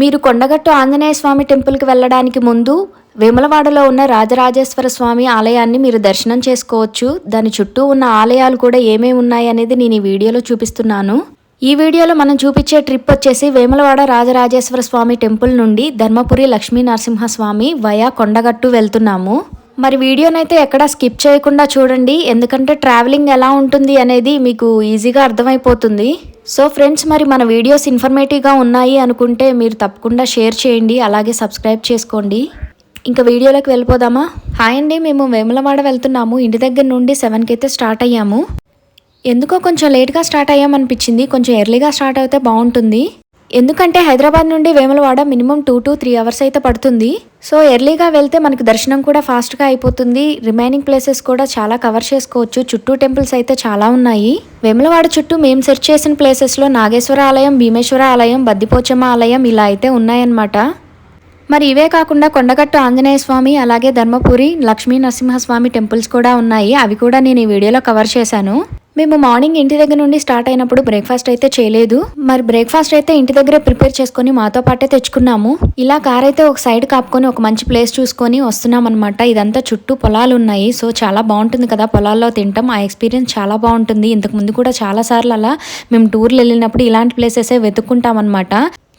మీరు కొండగట్టు ఆంజనేయ స్వామి టెంపుల్కి వెళ్ళడానికి ముందు వేములవాడలో ఉన్న రాజరాజేశ్వర స్వామి ఆలయాన్ని మీరు దర్శనం చేసుకోవచ్చు. దాని చుట్టూ ఉన్న ఆలయాలు కూడా ఏమేమి ఉన్నాయి అనేది నేను ఈ వీడియోలో చూపిస్తున్నాను. ఈ వీడియోలో మనం చూపించే ట్రిప్ వచ్చేసి వేములవాడ రాజరాజేశ్వర స్వామి టెంపుల్ నుండి ధర్మపురి లక్ష్మీ నరసింహస్వామి వయా కొండగట్టు వెళ్తున్నాము. మరి వీడియోనైతే ఎక్కడా స్కిప్ చేయకుండా చూడండి. ఎందుకంటే ట్రావెలింగ్ ఎలా ఉంటుంది అనేది మీకు ఈజీగా అర్థమైపోతుంది. సో ఫ్రెండ్స్ మరి మన వీడియోస్ ఇన్ఫర్మేటివ్గా ఉన్నాయి అనుకుంటే మీరు తప్పకుండా షేర్ చేయండి. అలాగే సబ్స్క్రైబ్ చేసుకోండి. ఇంకా వీడియోలోకి వెళ్ళిపోదామా? హాయ్ అండి మేము వేములవాడ వెళ్తున్నాము. ఇంటి దగ్గర నుండి సెవెన్కి అయితే స్టార్ట్ అయ్యాము. ఎందుకో కొంచెం లేట్గా స్టార్ట్ అయ్యామనిపించింది. కొంచెం ఎర్లీగా స్టార్ట్ అయితే బాగుంటుంది. ఎందుకంటే హైదరాబాద్ నుండి Vemulawada minimum two to three hours అయితే పడుతుంది. సో ఎర్లీగా వెళ్తే మనకు దర్శనం కూడా ఫాస్ట్గా అయిపోతుంది. రిమైనింగ్ ప్లేసెస్ కూడా చాలా కవర్ చేసుకోవచ్చు. చుట్టూ టెంపుల్స్ అయితే చాలా ఉన్నాయి. వేములవాడ చుట్టూ మేము సెర్చ్ చేసిన ప్లేసెస్లో నాగేశ్వర ఆలయం భీమేశ్వర ఆలయం బద్దిపోచమ్మ ఆలయం ఇలా అయితే ఉన్నాయన్నమాట. మరి ఇవే కాకుండా కొండగట్టు ఆంజనేయ స్వామి అలాగే ధర్మపురి లక్ష్మీ నరసింహస్వామి టెంపుల్స్ కూడా ఉన్నాయి. అవి కూడా నేను ఈ వీడియోలో కవర్ చేశాను. మేము మార్నింగ్ ఇంటి దగ్గర నుండి స్టార్ట్ అయినప్పుడు బ్రేక్ఫాస్ట్ అయితే చేయలేదు. మరి బ్రేక్ఫాస్ట్ అయితే ఇంటి దగ్గరే ప్రిపేర్ చేసుకొని మాతో పాటే తెచ్చుకున్నాము. ఇలా కార్ అయితే ఒక సైడ్ కాపుకొని ఒక మంచి ప్లేస్ చూసుకొని వస్తున్నాం అనమాట ఇదంతా చుట్టూ పొలాలు ఉన్నాయి సో చాలా బాగుంటుంది కదా పొలాల్లో తింటాం. ఆ ఎక్స్పీరియన్స్ చాలా బాగుంటుంది. ఇంతకు ముందు కూడా చాలా సార్లు అలా మేము టూర్లు వెళ్ళినప్పుడు ఇలాంటి ప్లేసెసే వెతుక్కుంటాం అనమాట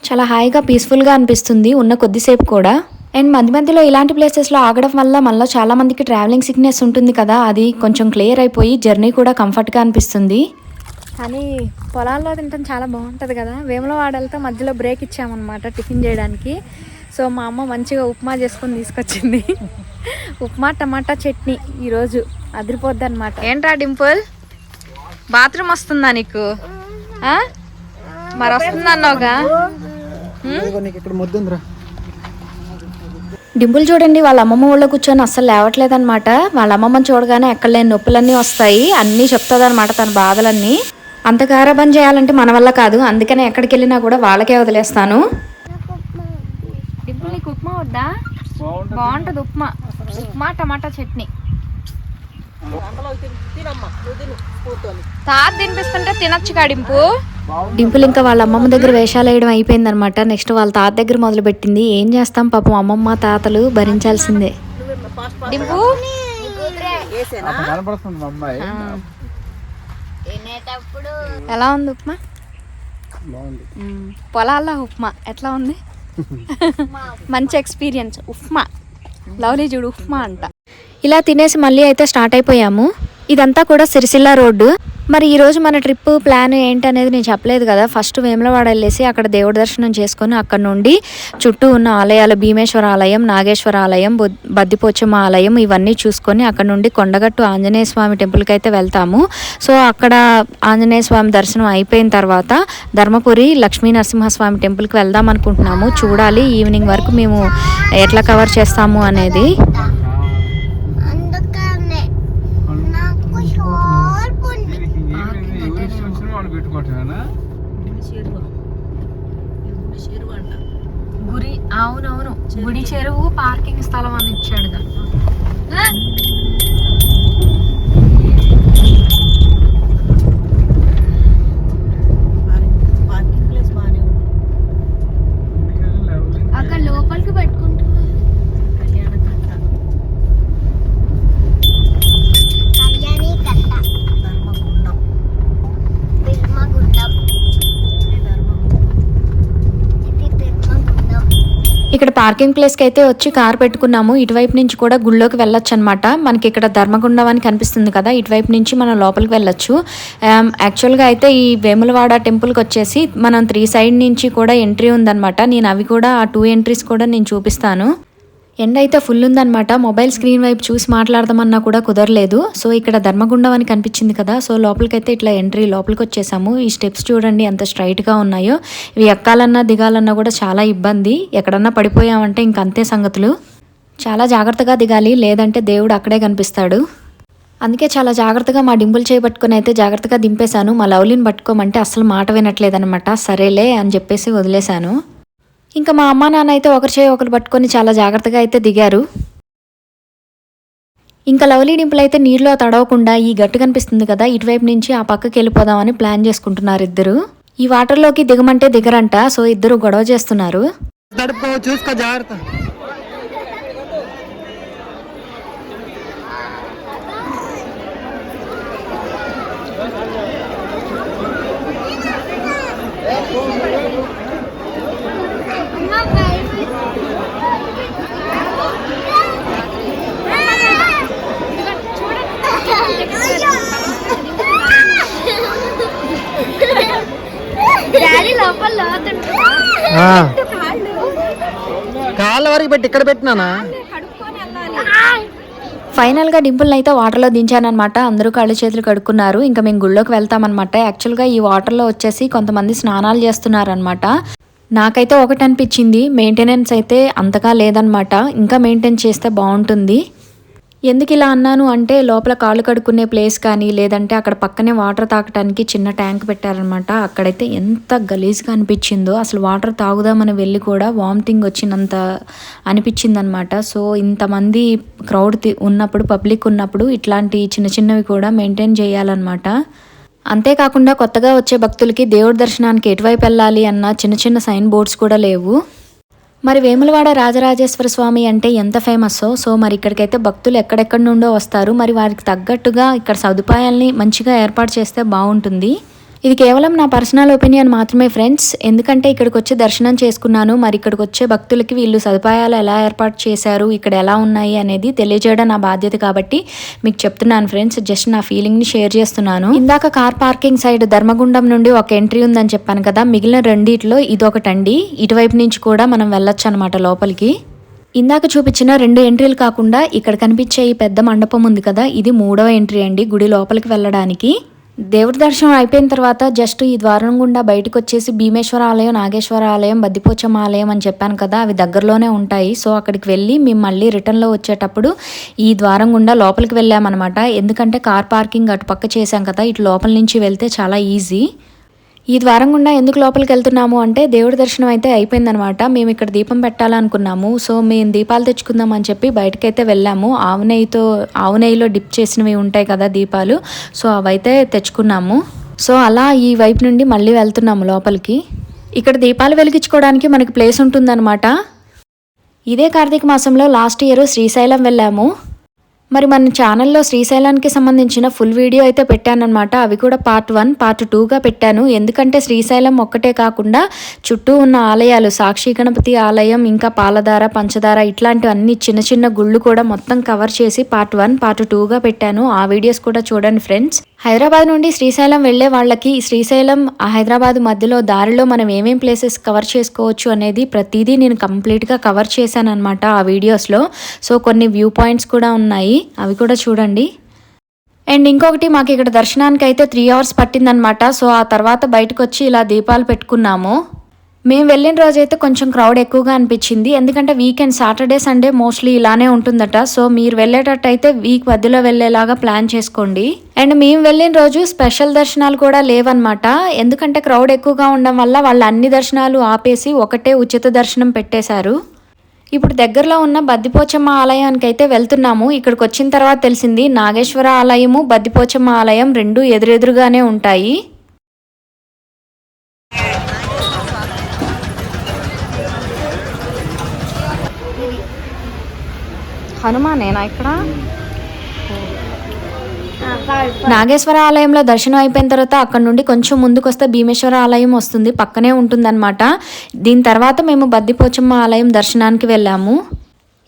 చాలా హాయిగా పీస్ఫుల్గా అనిపిస్తుంది. ఉన్న కొద్దిసేపు కూడా. అండ్ మధ్య మధ్యలో ఇలాంటి ప్లేసెస్లో ఆగడం వల్ల మనలో చాలా మందికి ట్రావెలింగ్ సిక్నెస్ ఉంటుంది కదా అది కొంచెం క్లియర్ అయిపోయి జర్నీ కూడా కంఫర్ట్గా అనిపిస్తుంది. కానీ పొలాల్లో తింటాం చాలా బాగుంటుంది కదా వేములవాడలతో మధ్యలో బ్రేక్ ఇచ్చామన్నమాట టిఫిన్ చేయడానికి. సో మా అమ్మ మంచిగా ఉప్మా చేసుకొని తీసుకొచ్చింది. ఉప్మా టమాటా చట్నీ ఈరోజు అదిరిపోద్ది అనమాట ఏంట్రా డింపుల్? బాత్రూమ్ వస్తుందా నీకు? ఆ? మరి వస్తుందన్నావుగా? నీకు ఇక్కడ ముద్దుందిరా. డింపుల్ చూడండి వాళ్ళ అమ్మమ్మ ఊళ్ళో కూర్చొని అస్సలు లేవట్లేదన్నమాట. వాళ్ళ అమ్మమ్మని చూడగానే ఎక్కడ లేని నొప్పులన్నీ వస్తాయి. అన్నీ చెప్తుందన్నమాట తన బాధలన్నీ. అంత గారాబం చేయాలంటే మన వల్ల కాదు. అందుకనే ఎక్కడికి వెళ్ళినా కూడా వాళ్ళకే వదిలేస్తాను. డింపుల్ నీకు ఉప్మా వద్దా? బాగుంటుంది. ఉప్మా. ఉప్మా టమాటా చట్నీ. తాత తినిపిస్తుంటే తినొచ్చుగా డింపు డింపుల్ ఇంకా వాళ్ళ అమ్మమ్మ దగ్గర వేషాలు వేయడం అయిపోయింది అనమాట నెక్స్ట్ వాళ్ళ తాత దగ్గర మొదలు పెట్టింది ఏం చేస్తాం పాపం అమ్మమ్మ తాతలు భరించాల్సిందే. డింపు? ఎలా ఉంది ఉప్మా. పొలాల్లో ఉప్మా. ఎట్లా ఉంది? మంచి ఎక్స్పీరియన్స్. ఉప్మా. లవ్లీ చూడు ఉప్మా అంట. ఇలా తినేసి మళ్ళీ అయితే స్టార్ట్ అయిపోయాము. ఇదంతా కూడా సిరిసిల్ల రోడ్డు. మరి ఈరోజు మన ట్రిప్ ప్లాన్ ఏంటి అనేది నేను చెప్పలేదు కదా. ఫస్ట్ వేములవాడ వెళ్ళేసి అక్కడ దేవుడి దర్శనం చేసుకొని అక్కడ నుండి చుట్టూ ఉన్న ఆలయాలు భీమేశ్వర ఆలయం నాగేశ్వర ఆలయం బద్దిపోచమ్మ ఆలయం ఇవన్నీ చూసుకొని అక్కడ నుండి కొండగట్టు ఆంజనేయ స్వామి టెంపుల్కి అయితే వెళ్తాము. సో అక్కడ ఆంజనేయ స్వామి దర్శనం అయిపోయిన తర్వాత ధర్మపురి లక్ష్మీ నరసింహస్వామి టెంపుల్కి వెళ్దాం అనుకుంటున్నాము. చూడాలి ఈవినింగ్ వరకు మేము ఎట్లా కవర్ చేస్తాము అనేది అందుకనే నాకు షార్ప్ ఉంది పెట్టుకోవటమేనా గురి అవునవును. గుడి చెరువు పార్కింగ్ స్థలం అని ఇచ్చాడు కదా లోపలికి పెట్టుకుంటున్నా కళ్యాణి కట్ట ధర్మగుండం ఇది ధర్మగుండం ఇక్కడ పార్కింగ్ ప్లేస్కి అయితే వచ్చి కార్ పెట్టుకున్నాము. ఇటువైపు నుంచి కూడా గుళ్ళోకి వెళ్ళొచ్చు అనమాట మనకి ఇక్కడ ధర్మగుండం అని కనిపిస్తుంది కదా ఇటువైపు నుంచి మనం లోపలికి వెళ్ళొచ్చు. యాక్చువల్గా అయితే ఈ వేములవాడ టెంపుల్కి వచ్చేసి మనం త్రీ సైడ్ నుంచి కూడా ఎంట్రీ ఉందన్నమాట నేను అవి కూడా ఆ టూ ఎంట్రీస్ కూడా నేను చూపిస్తాను. ఎండ అయితే ఫుల్ ఉందన్నమాట. మొబైల్ స్క్రీన్ వైపు చూసి మాట్లాడదామన్నా కూడా కుదరలేదు. సో ఇక్కడ ధర్మగుండం అని కనిపించింది కదా సో లోపలికైతే ఇట్లా ఎంట్రీ లోపలికి వచ్చేసాము ఈ స్టెప్స్ చూడండి ఎంత స్ట్రైట్గా ఉన్నాయో. ఇవి ఎక్కాలన్నా దిగాలన్నా కూడా చాలా ఇబ్బంది. ఎక్కడన్నా పడిపోయామంటే ఇంక అంతే సంగతులు. చాలా జాగ్రత్తగా దిగాలి లేదంటే దేవుడు అక్కడే కనిపిస్తాడు. అందుకే చాలా జాగ్రత్తగా మా డింపుల్ చేయబట్టుకుని అయితే జాగ్రత్తగా దింపేశాను. మా లవ్లీని పట్టుకోమంటే అసలు మాట వినట్లేదనమాట సరేలే అని చెప్పేసి వదిలేశాను. ఇంకా మా అమ్మ నాన్న అయితే ఒకరి చేయి ఒకరు పట్టుకొని చాలా జాగ్రత్తగా అయితే దిగారు. ఇంకా లవ్లీ డింపుల్ అయితే నీటిలో తడవకుండా ఈ గట్టు కనిపిస్తుంది కదా ఇటువైపు నుంచి ఆ పక్కకి వెళ్ళిపోదామని ప్లాన్ చేసుకుంటున్నారు ఇద్దరు. ఈ వాటర్లోకి దిగమంటే దిగరంట సో ఇద్దరు గొడవ చేస్తున్నారు. చూసుకో జాగ్రత్త. కాళ్ళ. వరకు పెట్టి ఇక్కడ పెట్టినానా? ఫైనల్గా డింపుల్ని అయితే వాటర్లో దించానమాట అందరూ కాళ్ళు చేతులు కడుక్కున్నారు. ఇంకా మేము గుళ్ళోకి వెళ్తామన్నమాట. యాక్చువల్గా ఈ వాటర్లో వచ్చేసి కొంతమంది స్నానాలు చేస్తున్నారనమాట నాకైతే ఒకటి అనిపించింది. మెయింటెనెన్స్ అయితే అంతగా లేదనమాట ఇంకా మెయింటైన్ చేస్తే బాగుంటుంది. ఎందుకు ఇలా అన్నాను అంటే లోపల కాళ్ళు కడుక్కునే ప్లేస్ కానీ లేదంటే అక్కడ పక్కనే వాటర్ తాగటానికి చిన్న ట్యాంక్ పెట్టారనమాట అక్కడైతే ఎంత గలీజ్గా అనిపించిందో అసలు వాటర్ తాగుదామని వెళ్ళి కూడా వామిటింగ్ వచ్చినంత అనిపించింది అనమాట సో ఇంతమంది క్రౌడ్ ఉన్నప్పుడు పబ్లిక్ ఉన్నప్పుడు ఇట్లాంటి చిన్న చిన్నవి కూడా మెయింటైన్ చేయాలన్నమాట. అంతేకాకుండా కొత్తగా వచ్చే భక్తులకి దేవుడి దర్శనానికి ఎటువైపు వెళ్ళాలి అన్న చిన్న చిన్న సైన్ బోర్డ్స్ కూడా లేవు. మరి వేములవాడ రాజరాజేశ్వర స్వామి అంటే ఎంత ఫేమస్సో? సో మరి ఇక్కడికైతే భక్తులు ఎక్కడెక్కడి నుండో వస్తారు. మరి వారికి తగ్గట్టుగా ఇక్కడ సదుపాయాల్ని మంచిగా ఏర్పాటు చేస్తే బాగుంటుంది. ఇది కేవలం నా పర్సనల్ ఒపీనియన్ మాత్రమే ఫ్రెండ్స్. ఎందుకంటే ఇక్కడికి వచ్చి దర్శనం చేసుకున్నాను. మరి ఇక్కడికి వచ్చే భక్తులకి వీళ్ళు సదుపాయాలు ఎలా ఏర్పాటు చేశారు ఇక్కడ ఎలా ఉన్నాయి అనేది తెలియజేయడం నా బాధ్యత కాబట్టి మీకు చెప్తున్నాను ఫ్రెండ్స్. జస్ట్ నా ఫీలింగ్ని షేర్ చేస్తున్నాను. ఇందాక కార్ పార్కింగ్ సైడ్ ధర్మగుండం నుండి ఒక ఎంట్రీ ఉందని చెప్పాను కదా మిగిలిన రెండిట్లో ఇదొకటండి. ఇటువైపు నుంచి కూడా మనం వెళ్ళొచ్చు అనమాట లోపలికి. ఇందాక చూపించిన రెండు ఎంట్రీలు కాకుండా ఇక్కడ కనిపించే ఈ పెద్ద మండపం ఉంది కదా ఇది మూడవ ఎంట్రీ అండి గుడి లోపలికి వెళ్ళడానికి. దేవుడి దర్శనం అయిపోయిన తర్వాత జస్ట్ ఈ ద్వారం గుండా బయటకు వచ్చేసి భీమేశ్వర ఆలయం నాగేశ్వర ఆలయం బద్దిపోచమ్మ ఆలయం అని చెప్పాను కదా అవి దగ్గరలోనే ఉంటాయి. సో అక్కడికి వెళ్ళి మేము మళ్ళీ రిటర్న్లో వచ్చేటప్పుడు ఈ ద్వారం గుండా లోపలికి వెళ్ళామన్నమాట. ఎందుకంటే కార్ పార్కింగ్ అటు పక్క చేశాం కదా ఇటు లోపల నుంచి వెళ్తే చాలా ఈజీ. ఈ ద్వారం గుండా ఎందుకు లోపలికి వెళ్తున్నాము అంటే దేవుడి దర్శనం అయితే అయిపోయిందనమాట. మేము ఇక్కడ దీపం పెట్టాలనుకున్నాము. సో మేము దీపాలు తెచ్చుకుందాం అని చెప్పి బయటకైతే వెళ్ళాము. ఆవు నెయ్యితో ఆవు నెయ్యిలో డిప్ చేసినవి ఉంటాయి కదా దీపాలు. సో అవైతే తెచ్చుకున్నాము. సో అలా ఈ వైపు నుండి మళ్ళీ వెళ్తున్నాము లోపలికి. ఇక్కడ దీపాలు వెలిగించుకోవడానికి మనకి ప్లేస్ ఉంటుందన్నమాట ఇదే కార్తీక మాసంలో లాస్ట్ ఇయర్ శ్రీశైలం వెళ్ళాము. మరి మన ఛానల్లో శ్రీశైలానికి సంబంధించిన ఫుల్ వీడియో అయితే పెట్టానమాట అవి కూడా పార్ట్ వన్ పార్ట్ టూగా పెట్టాను. ఎందుకంటే శ్రీశైలం ఒక్కటే కాకుండా చుట్టూ ఉన్న ఆలయాలు సాక్షి గణపతి ఆలయం ఇంకా పాలధార పంచదార ఇట్లాంటి అన్ని చిన్న చిన్న గుళ్ళు కూడా మొత్తం కవర్ చేసి పార్ట్ వన్ పార్ట్ టూగా పెట్టాను. ఆ వీడియోస్ కూడా చూడండి ఫ్రెండ్స్ హైదరాబాద్ నుండి శ్రీశైలం వెళ్ళే వాళ్ళకి శ్రీశైలం హైదరాబాద్ మధ్యలో దారిలో మనం ఏమేం ప్లేసెస్ కవర్ చేసుకోవచ్చు అనేది ప్రతిదీ నేను కంప్లీట్గా కవర్ చేశాను అనమాట ఆ వీడియోస్లో సో కొన్ని వ్యూ పాయింట్స్ కూడా ఉన్నాయి. అవి కూడా చూడండి. అండ్ ఇంకొకటి మాకు ఇక్కడ దర్శనానికి అయితే త్రీ అవర్స్ పట్టిందనమాట సో ఆ తర్వాత బయటకు వచ్చి ఇలా దీపాలు పెట్టుకున్నాము. మేము వెళ్ళిన రోజు అయితే కొంచెం క్రౌడ్ ఎక్కువగా అనిపించింది. ఎందుకంటే వీకెండ్ సాటర్డే సండే మోస్ట్లీ ఇలానే ఉంటుందట. సో మీరు వెళ్ళేటట్టయితే వీక్ మధ్యలో వెళ్ళేలాగా ప్లాన్ చేసుకోండి. అండ్ మేము వెళ్ళిన రోజు స్పెషల్ దర్శనాలు కూడా లేవన్నమాట. ఎందుకంటే క్రౌడ్ ఎక్కువగా ఉండడం వల్ల వాళ్ళు అన్ని దర్శనాలు ఆపేసి ఒకటే ఉచిత దర్శనం పెట్టేశారు. ఇప్పుడు దగ్గరలో ఉన్న బద్దిపోచమ్మ ఆలయానికి అయితే వెళ్తున్నాము. ఇక్కడికి వచ్చిన తర్వాత తెలిసింది నాగేశ్వర ఆలయము బద్దిపోచమ్మ ఆలయం రెండు ఎదురెదురుగానే ఉంటాయి. హనుమానేనా ఇక్కడ? నాగేశ్వర ఆలయంలో దర్శనం అయిపోయిన తర్వాత అక్కడ నుండి కొంచెం ముందుకు వస్తే భీమేశ్వర ఆలయం వస్తుంది పక్కనే ఉంటుందన్నమాట. దీని తర్వాత మేము బద్దిపోచమ్మ ఆలయం దర్శనానికి వెళ్ళాము.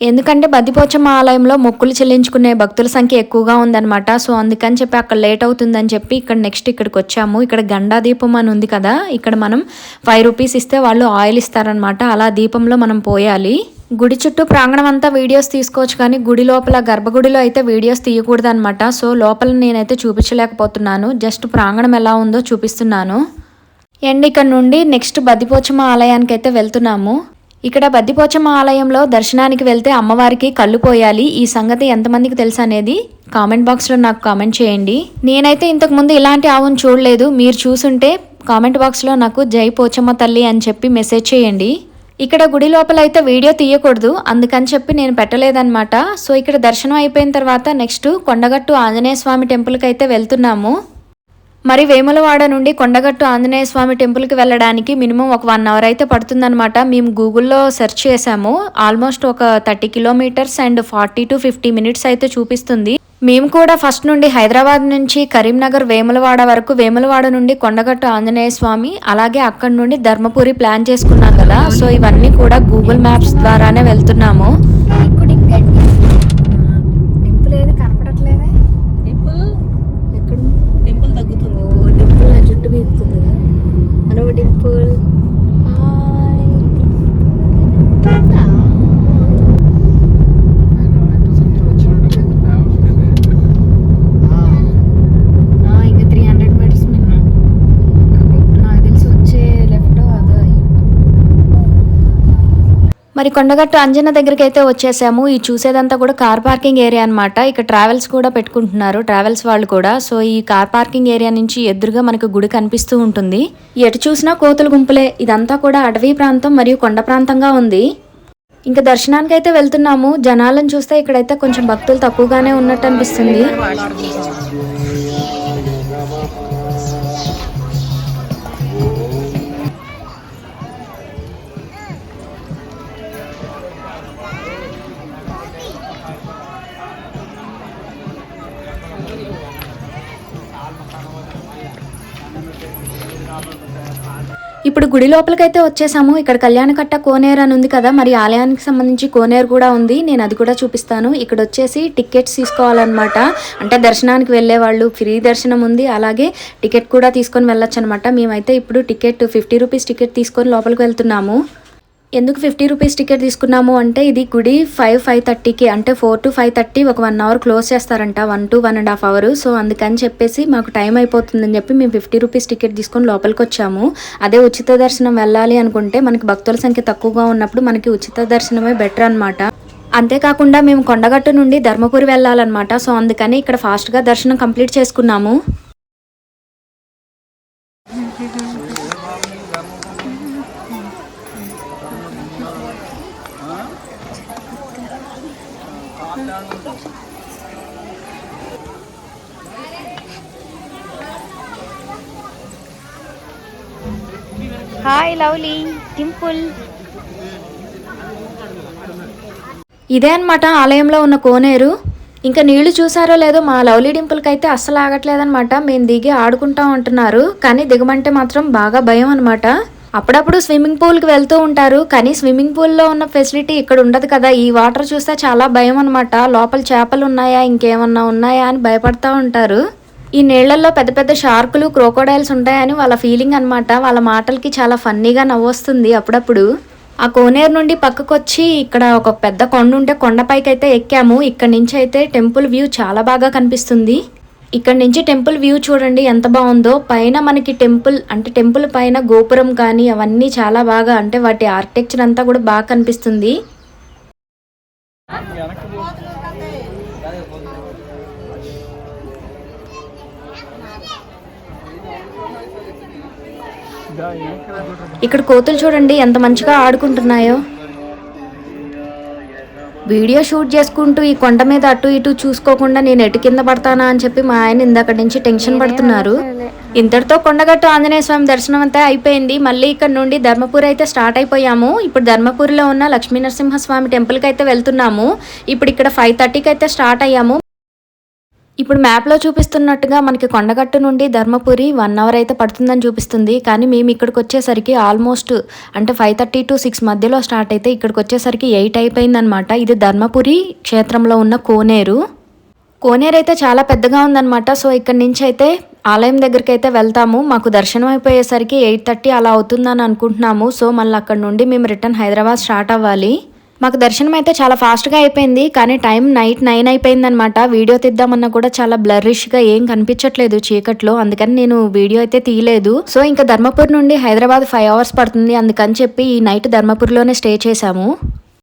ఎందుకంటే బద్దిపోచమ్మ ఆలయంలో మొక్కులు చెల్లించుకునే భక్తుల సంఖ్య ఎక్కువగా ఉందన్నమాట. సో అందుకని చెప్పి అక్కడ లేట్ అవుతుందని చెప్పి ఇక్కడ నెక్స్ట్ ఇక్కడికి వచ్చాము. ఇక్కడ గండా దీపం అని ఉంది కదా ఇక్కడ మనం ఫైవ్ రూపీస్ ఇస్తే వాళ్ళు ఆయిల్ ఇస్తారనమాట అలా దీపంలో మనం పోయాలి. గుడి చుట్టూ ప్రాంగణం అంతా వీడియోస్ తీసుకోవచ్చు కానీ గుడి లోపల గర్భగుడిలో అయితే వీడియోస్ తీయకూడదు అనమాట సో లోపల నేనైతే చూపించలేకపోతున్నాను. జస్ట్ ప్రాంగణం ఎలా ఉందో చూపిస్తున్నాను. అండ్ ఇక్కడ నుండి నెక్స్ట్ బద్దిపోచమ్మ ఆలయానికి అయితే వెళ్తున్నాము. ఇక్కడ బద్దిపోచమ్మ ఆలయంలో దర్శనానికి వెళ్తే అమ్మవారికి కళ్ళు పోయాలి. ఈ సంగతి ఎంతమందికి తెలుసు అనేది కామెంట్ బాక్స్లో నాకు కామెంట్ చేయండి. నేనైతే ఇంతకుముందు ఇలాంటి ఆవును చూడలేదు. మీరు చూసుంటే కామెంట్ బాక్స్లో నాకు జై పోచమ్మ తల్లి అని చెప్పి మెసేజ్ చేయండి. ఇక్కడ గుడి లోపల అయితే వీడియో తీయకూడదు. అందుకని చెప్పి నేను పెట్టలేదన్నమాట. సో ఇక్కడ దర్శనం అయిపోయిన తర్వాత నెక్స్ట్ కొండగట్టు ఆంజనేయ స్వామి టెంపుల్కి అయితే వెళ్తున్నాము. మరి వేములవాడ నుండి కొండగట్టు ఆంజనేయ స్వామి టెంపుల్కి వెళ్ళడానికి మినిమం ఒక వన్ అవర్ అయితే పడుతుందన్నమాట. మేము గూగుల్లో సెర్చ్ చేసాము. ఆల్మోస్ట్ ఒక thirty kilometres and forty to fifty minutes అయితే చూపిస్తుంది. మేము కూడా ఫస్ట్ నుండి హైదరాబాద్ నుంచి కరీంనగర్ వేములవాడ వరకు వేములవాడ నుండి కొండగట్టు ఆంజనేయ స్వామి అలాగే అక్కడి నుండి ధర్మపురి ప్లాన్ చేసుకున్నాం కదా. సో ఇవన్నీ కూడా గూగుల్ మ్యాప్స్ ద్వారానే వెళ్తున్నాము. ఇప్పుడు ఇంకండి టెంపుల్ ఏది కనపడట్లేదే టెంపుల్ ఎక్కడ టెంపుల్ తగ్గుతుంది ఓ టెంపుల్ నా జుట్టు బీగుతుంది హలో టెంపుల్ ఇంకా త్రీ హండ్రెడ్ మీటర్స్ మిన్న నాకు తెలిసి వచ్చే లెఫ్ట్ అదో మరి కొండగట్టు అంజన దగ్గరికి అయితే వచ్చేసాము. ఈ చూసేదంతా కూడా కార్ పార్కింగ్ ఏరియా అన్నమాట. ఇక్కడ ట్రావెల్స్ కూడా పెట్టుకుంటున్నారు. ట్రావెల్స్ వాళ్ళు కూడా. సో ఈ కార్ పార్కింగ్ ఏరియా నుంచి ఎదురుగా మనకు గుడి కనిపిస్తూ ఉంటుంది. ఎటు చూసినా కోతుల గుంపులే. ఇదంతా కూడా అటవీ ప్రాంతం మరియు కొండ ప్రాంతంగా ఉంది. ఇంకా దర్శనానికి అయితే వెళ్తున్నాము. జనాలను చూస్తే ఇక్కడైతే కొంచెం భక్తులు తక్కువగానే ఉన్నట్టు అనిపిస్తుంది. ఇప్పుడు గుడి లోపలికైతే వచ్చేసాము. ఇక్కడ కళ్యాణకట్ట కోనేరు అని ఉంది కదా మరి ఆలయానికి సంబంధించి కోనేరు కూడా ఉంది. నేను అది కూడా చూపిస్తాను. ఇక్కడ వచ్చేసి టికెట్స్ తీసుకోవాలన్నమాట. అంటే దర్శనానికి వెళ్ళే వాళ్ళు ఫ్రీ దర్శనం ఉంది. అలాగే టికెట్ కూడా తీసుకొని వెళ్ళొచ్చు అనమాట మేమైతే ఇప్పుడు టికెట్ ఫిఫ్టీ రూపీస్ టికెట్ తీసుకొని లోపలికి వెళ్తున్నాము. ఎందుకు ఫిఫ్టీ రూపీస్ టికెట్ తీసుకున్నాము అంటే ఇది గుడి ఫైవ్ ఫైవ్ థర్టీకి అంటే ఫోర్ టు ఫైవ్ థర్టీ ఒక వన్ అవర్ క్లోజ్ చేస్తారంట one to one and half hour. So అందుకని చెప్పేసి మాకు టైం అయిపోతుందని చెప్పి మేము ఫిఫ్టీ రూపీస్ టికెట్ తీసుకొని లోపలికి వచ్చాము. అదే ఉచిత దర్శనం వెళ్ళాలి అనుకుంటే మనకి భక్తుల సంఖ్య తక్కువగా ఉన్నప్పుడు మనకి ఉచిత దర్శనమే బెటర్ అనమాట అంతేకాకుండా మేము కొండగట్టు నుండి ధర్మపురి వెళ్ళాలన్నమాట. సో అందుకని ఇక్కడ ఫాస్ట్గా దర్శనం కంప్లీట్ చేసుకున్నాము. హాయ్ లవ్లీ టింపుల్ ఇదే అన్నమాట ఆలయంలో ఉన్న కోనేరు. ఇంకా నీళ్ళు చూసారో లేదో మా లవ్లీ డింపుల్కి అయితే అస్సలు ఆగట్లేదనమాట మేము దిగి ఆడుకుంటాం అంటున్నారు. కానీ దిగమంటే మాత్రం బాగా భయం అనమాట అప్పుడప్పుడు స్విమ్మింగ్ పూల్కి వెళ్తూ ఉంటారు కానీ స్విమ్మింగ్ పూల్లో ఉన్న ఫెసిలిటీ ఇక్కడ ఉండదు కదా. ఈ వాటర్ చూస్తే చాలా భయం అనమాట లోపల చేపలు ఉన్నాయా ఇంకేమన్నా ఉన్నాయా అని భయపడతా ఉంటారు. ఈ నీళ్ళలో పెద్ద పెద్ద షార్కులు క్రోకోడైల్స్ ఉంటాయని వాళ్ళ ఫీలింగ్ అనమాట వాళ్ళ మాటలకి చాలా ఫన్నీగా నవ్వొస్తుంది అప్పుడప్పుడు. ఆ కోనేరు నుండి పక్కకొచ్చి ఇక్కడ ఒక పెద్ద కొండ ఉంటే కొండపైకి అయితే ఎక్కాము. ఇక్కడ నుంచి అయితే టెంపుల్ వ్యూ చాలా బాగా కనిపిస్తుంది. ఇక్కడ నుంచి టెంపుల్ వ్యూ చూడండి ఎంత బాగుందో. పైన మనకి టెంపుల్ అంటే టెంపుల్ పైన గోపురం కానీ అవన్నీ చాలా బాగా అంటే వాటి ఆర్కిటెక్చర్ అంతా కూడా బాగా కనిపిస్తుంది. ఇక్కడ కోతులు చూడండి ఎంత మంచిగా ఆడుకుంటున్నాయో. వీడియో షూట్ చేసుకుంటూ ఈ కొండ మీద అటు ఇటు చూసుకోకుండా నేను ఎటు కింద పడతానా అని చెప్పి మా ఆయన ఇందాక నుంచి టెన్షన్ పడుతున్నారు. ఇంతటితో కొండగట్టు ఆంజనేయ స్వామి దర్శనం అంతా అయిపోయింది. మళ్ళీ ఇక్కడ నుండి ధర్మపురి అయితే స్టార్ట్ అయిపోయాము. ఇప్పుడు ధర్మపురిలో ఉన్న లక్ష్మీ నరసింహస్వామి టెంపుల్కి అయితే వెళ్తున్నాము. ఇప్పుడు ఇక్కడ ఫైవ్ థర్టీకి అయితే స్టార్ట్ అయ్యాము. ఇప్పుడు మ్యాప్లో చూపిస్తున్నట్టుగా మనకి కొండగట్టు నుండి ధర్మపురి వన్ అవర్ అయితే పడుతుందని చూపిస్తుంది. కానీ మేము ఇక్కడికి వచ్చేసరికి ఆల్మోస్ట్ అంటే ఫైవ్ థర్టీ టు సిక్స్ మధ్యలో స్టార్ట్ అయితే ఇక్కడికి వచ్చేసరికి ఎయిట్ అయిపోయిందనమాట ఇది ధర్మపురి క్షేత్రంలో ఉన్న కోనేరు. కోనేరు అయితే చాలా పెద్దగా ఉందన్నమాట. సో ఇక్కడి నుంచి అయితే ఆలయం దగ్గరికి అయితే వెళ్తాము. మాకు దర్శనం అయిపోయేసరికి ఎయిట్ థర్టీ అలా అవుతుందని అనుకుంటున్నాము. సో మళ్ళీ అక్కడ నుండి మేము రిటర్న్ హైదరాబాద్ స్టార్ట్ అవ్వాలి. మాకు దర్శనం అయితే చాలా ఫాస్ట్గా అయిపోయింది కానీ టైం నైట్ నైన్ అయిపోయిందనమాట వీడియో తీద్దామన్నా కూడా చాలా బ్లరిష్గా ఏం కనిపించట్లేదు చీకట్లో అందుకని నేను వీడియో అయితే తీయలేదు. సో ఇంకా ధర్మపూర్ నుండి హైదరాబాద్ ఫైవ్ అవర్స్ పడుతుంది అందుకని చెప్పి ఈ నైట్ ధర్మపూర్లోనే స్టే చేశాము.